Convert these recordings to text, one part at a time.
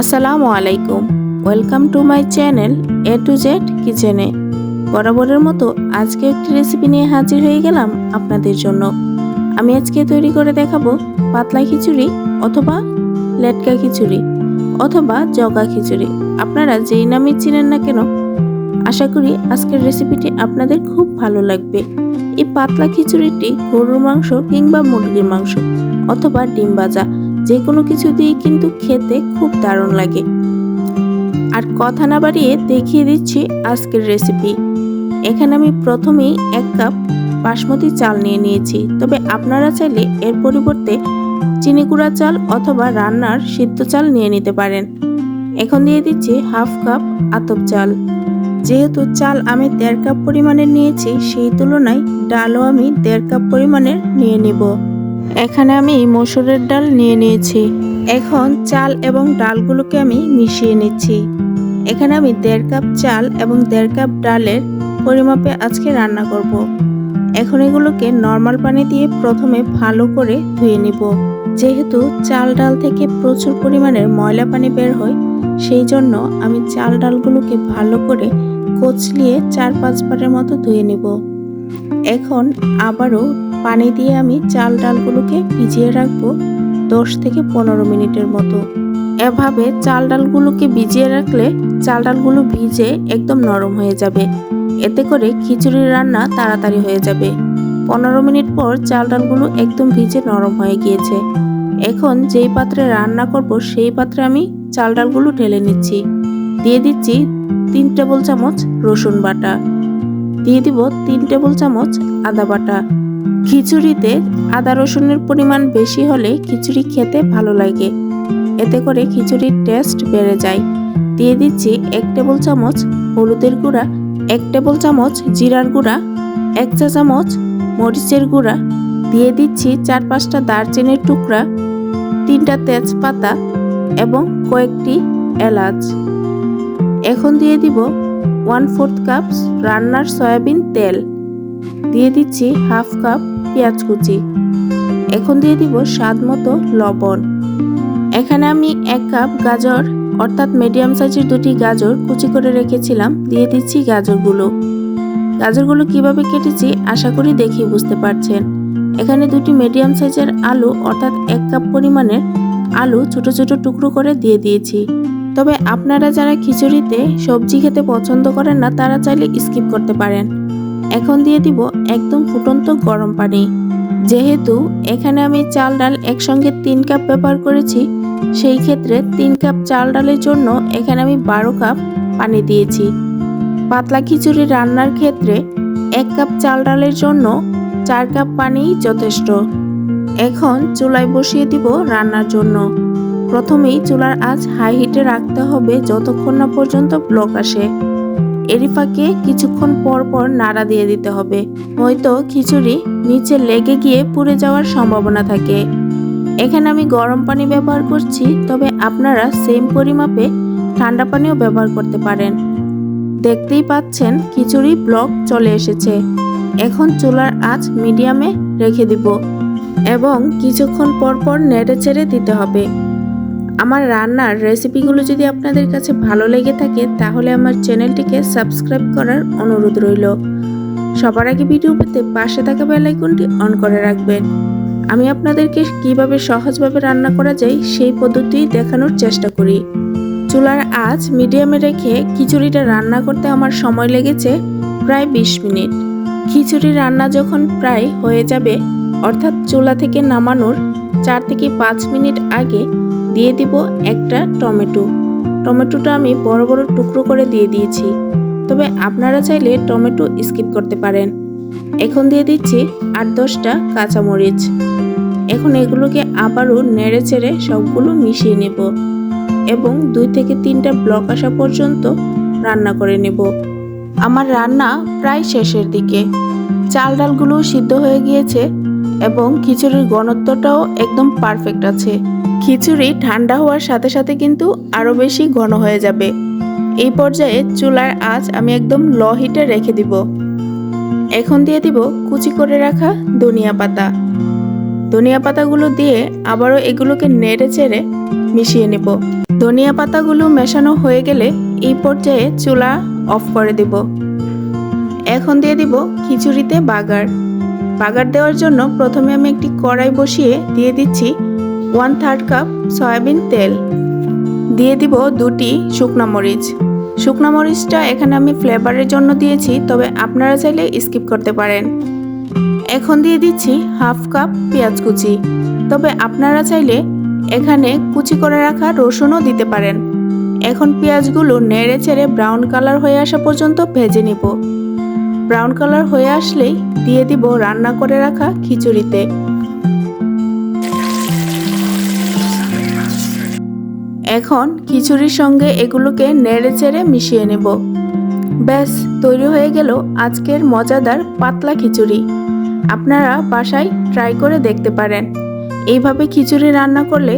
আসসালামু আলাইকুম। Welcome to my channel A to Z কিচেনে বরাবরের মতো আজকে একটি রেসিপি নিয়ে হাজির হয়ে গেলাম আপনাদের জন্য। আমি আজকে তৈরি করে দেখাবো পাতলা খিচুড়ি অথবা লেটকা খিচুড়ি অথবা জগা খিচুড়ি। আপনারা যেই নামে চিনেন না কেন, আশা করি আজকের রেসিপিটি আপনাদের খুব ভালো লাগবে। এই পাতলা খিচুড়িটি গরুর মাংস কিংবা মুরগির মাংস অথবা ডিম ভাজা যে কোনো কিছু দিয়ে কিন্তু খেতে খুব দারুণ লাগে। আর কথা না বাড়িয়ে দেখিয়ে দিচ্ছি আজকের রেসিপি এখানে আমি প্রথমেই এক কাপ বাসমতি চাল নিয়ে নিয়েছি। তবে আপনারা চাইলে এর পরিবর্তে চিনি গুঁড়া চাল অথবা রান্নার সিদ্ধ চাল নিয়ে নিতে পারেন। এখন দিয়ে দিচ্ছি হাফ কাপ আতপ চাল। যেহেতু চাল আমি দেড় কাপ পরিমাণের নিয়েছি, সেই তুলনায় ডালও আমি দেড় কাপ পরিমাণের নিয়ে নিব। এখানে আমি মসুরের ডাল নিয়ে নিয়েছি। এখন চাল এবং ডালগুলোকে আমি মিশিয়ে নিচ্ছি। এখানে আমি দেড় কাপ চাল এবং দেড় কাপ ডালের পরিমাপে আজকে রান্না করব। এখন এগুলোকে নর্মাল পানি দিয়ে প্রথমে ভালো করে ধুয়ে নিব। যেহেতু চাল ডাল থেকে প্রচুর পরিমাণের ময়লা পানি বের হয়, সেই জন্য আমি চাল ডালগুলোকে ভালো করে কচলিয়ে চার পাঁচবারের মতো ধুয়ে নিব। এখন আবারও পানি দিয়ে আমি চাল ডালগুলোকে ভিজিয়ে রাখব দশ থেকে পনেরো মিনিটের মতো। এভাবে চাল ডালগুলোকে ভিজিয়ে রাখলে চাল ডালগুলো ভিজে একদম নরম হয়ে যাবে। এতে করে খিচুড়ির রান্না তাড়াতাড়ি হয়ে যাবে। পনেরো মিনিট পর চাল ডালগুলো একদম ভিজে নরম হয়ে গিয়েছে। এখন যেই পাত্রে রান্না করব সেই পাত্রে আমি চাল ডালগুলো ঢেলে নিচ্ছি। দিয়ে দিচ্ছি তিন টেবিল চামচ রসুন বাটা। দিয়ে দিব তিন টেবিল চামচ আদা বাটা। খিচুড়িতে আদা রসুনের পরিমাণ বেশি হলে খিচুড়ি খেতে ভালো লাগে। এতে করে খিচুড়ির টেস্ট বেড়ে যায়। দিয়ে দিচ্ছি এক টেবিল চামচ হলুদের গুঁড়া, এক টেবিল চামচ জিরার গুঁড়া, এক চা চামচ মরিচের গুঁড়া। দিয়ে দিচ্ছি চার পাঁচটা দারচিনির টুকরা, তিনটা তেজপাতা এবং কয়েকটি এলাচ। এখন দিয়ে দিব ওয়ান ফোর্থ কাপ রান্নার সয়াবিন তেল। দিয়ে দিচ্ছি হাফ কাপ পেঁয়াজ কুচি। এখন দিয়ে দিব স্বাদ মতো লবণ। এখানে আমি এক কাপ গাজর, অর্থাৎ মিডিয়াম সাইজের দুটি গাজর কুচি করে রেখেছিলাম, দিয়ে দিচ্ছি গাজরগুলো। গাজরগুলো কীভাবে কেটেছি আশা করি দেখি বুঝতে পারছেন। এখানে দুটি মিডিয়াম সাইজের আলু, অর্থাৎ এক কাপ পরিমাণের আলু ছোট ছোট টুকরো করে দিয়ে দিয়েছি। তবে আপনারা যারা খিচুড়িতে সবজি খেতে পছন্দ করেন না, তারা চাইলে স্কিপ করতে পারেন। এখন দিয়ে দিব একদম ফুটন্ত গরম পানি। যেহেতু এখানে আমি চাল ডাল একসঙ্গে তিন কাপ ব্যবহার করেছি, সেই ক্ষেত্রে তিন কাপ চাল ডালের জন্য এখানে আমি বারো কাপ পানি দিয়েছি। পাতলা খিচুড়ি রান্নার ক্ষেত্রে এক কাপ চাল ডালের জন্য চার কাপ পানি যথেষ্ট। এখন চুলায় বসিয়ে দিব রান্নার জন্য। প্রথমেই চুলার আঁচ হাই হিটে রাখতে হবে যতক্ষণ না পর্যন্ত ব্লক আসে। এরই ফাঁকে কিছুক্ষণ পর পর নাড়া দিয়ে দিতে হবে। হয়তো খিচুড়ি নিচে লেগে গিয়ে পুড়ে যাওয়ার সম্ভাবনা থাকে। এখানে আমি গরম পানি ব্যবহার করছি, তবে আপনারা সেম পরিমাপে ঠান্ডা পানিও ব্যবহার করতে পারেন। দেখতেই পাচ্ছেন খিচুড়ি ব্লক চলে এসেছে। এখন চুলার আঁচ মিডিয়ামে রেখে দিব এবং কিছুক্ষণ পর পর নেড়ে ছেড়ে দিতে হবে। আমার রান্নার রেসিপিগুলো যদি আপনাদের কাছে ভালো লেগে থাকে, তাহলে আমার চ্যানেলটিকে সাবস্ক্রাইব করার অনুরোধ রইল। সবার আগে ভিডিও পেতে পাশে থাকা বেল আইকনটি অন করে রাখবেন। আমি আপনাদেরকে কীভাবে সহজভাবে রান্না করা যায়, সেই পদ্ধতি দেখানোর চেষ্টা করি। চুলার আঁচ মিডিয়ামে রেখে খিচুড়িটা রান্না করতে আমার সময় লেগেছে প্রায় বিশ মিনিট। খিচুড়ি রান্না যখন প্রায় হয়ে যাবে, অর্থাৎ চুলা থেকে নামানোর চার থেকে পাঁচ মিনিট আগে দিয়ে দিব একটা টমেটো। টমেটোটা আমি বড় বড় টুকরো করে দিয়ে দিয়েছি। তবে আপনারা চাইলে টমেটো স্কিপ করতে পারেন। এখন দিয়ে দিচ্ছি আট দশটা কাঁচামরিচ। এখন এগুলোকে আবারও নেড়ে চেড়ে সবগুলো মিশিয়ে নেব এবং দুই থেকে তিনটা ব্লক আসা পর্যন্ত রান্না করে নেব। আমার রান্না প্রায় শেষের দিকে। চাল ডালগুলো সিদ্ধ হয়ে গিয়েছে এবং খিচুড়ির ঘনত্বটাও একদম পারফেক্ট আছে। খিচুড়ি ঠান্ডা হওয়ার সাথে সাথে কিন্তু আরও বেশি ঘন হয়ে যাবে। এই পর্যায়ে চুলার আঁচ আমি একদম ল হিটে রেখে দিব। এখন দিয়ে দিব কুচি করে রাখা ধনিয়া পাতা। ধনিয়া পাতাগুলো দিয়ে আবারও এগুলোকে নেড়ে চেড়ে মিশিয়ে নেব। ধনিয়া পাতাগুলো মেশানো হয়ে গেলে এই পর্যায়ে চুলা অফ করে দেব। এখন দিয়ে দিব খিচুড়িতে বাগার। বাগার দেওয়ার জন্য প্রথমে আমি একটি কড়াই বসিয়ে দিয়ে দিচ্ছি ওয়ান থার্ড কাপ সয়াবিন তেল। দিয়ে দিব দুটি শুকনো মরিচ। শুকনো মরিচটা এখানে আমি ফ্লেভারের জন্য দিয়েছি, তবে আপনারা চাইলে স্কিপ করতে পারেন। এখন দিয়ে দিচ্ছি হাফ কাপ পেঁয়াজ কুচি। তবে আপনারা চাইলে এখানে কুচি করে রাখা রসুনও দিতে পারেন। এখন পেঁয়াজগুলো নেড়ে চেড়ে ব্রাউন কালার হয়ে আসা পর্যন্ত ভেজে নিব। ব্রাউন কালার হয়ে আসলেই দিয়ে দিব রান্না করে রাখা খিচুড়িতে। এখন খিচুড়ির সঙ্গে এগুলোকে নেড়ে চেড়ে মিশিয়ে নেব। ব্যাস, তৈরি হয়ে গেল আজকের মজাদার পাতলা খিচুড়ি। আপনারা বাসায় ট্রাই করে দেখতে পারেন। এইভাবে খিচুড়ি রান্না করলে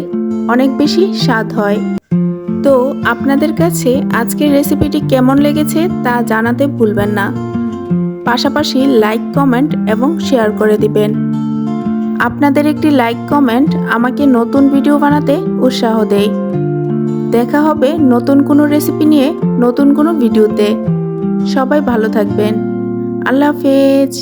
অনেক বেশি স্বাদ হয়। তো আপনাদের কাছে আজকের রেসিপিটি কেমন লেগেছে তা জানাতে ভুলবেন না। পাশাপাশি লাইক, কমেন্ট এবং শেয়ার করে দিবেন। আপনাদের একটি লাইক, কমেন্ট আমাকে নতুন ভিডিও বানাতে উৎসাহ দেয়। দেখা হবে নতুন কোনো রেসিপি নিয়ে নতুন কোনো ভিডিওতে। সবাই ভালো থাকবেন। আল্লাহ হাফেজ।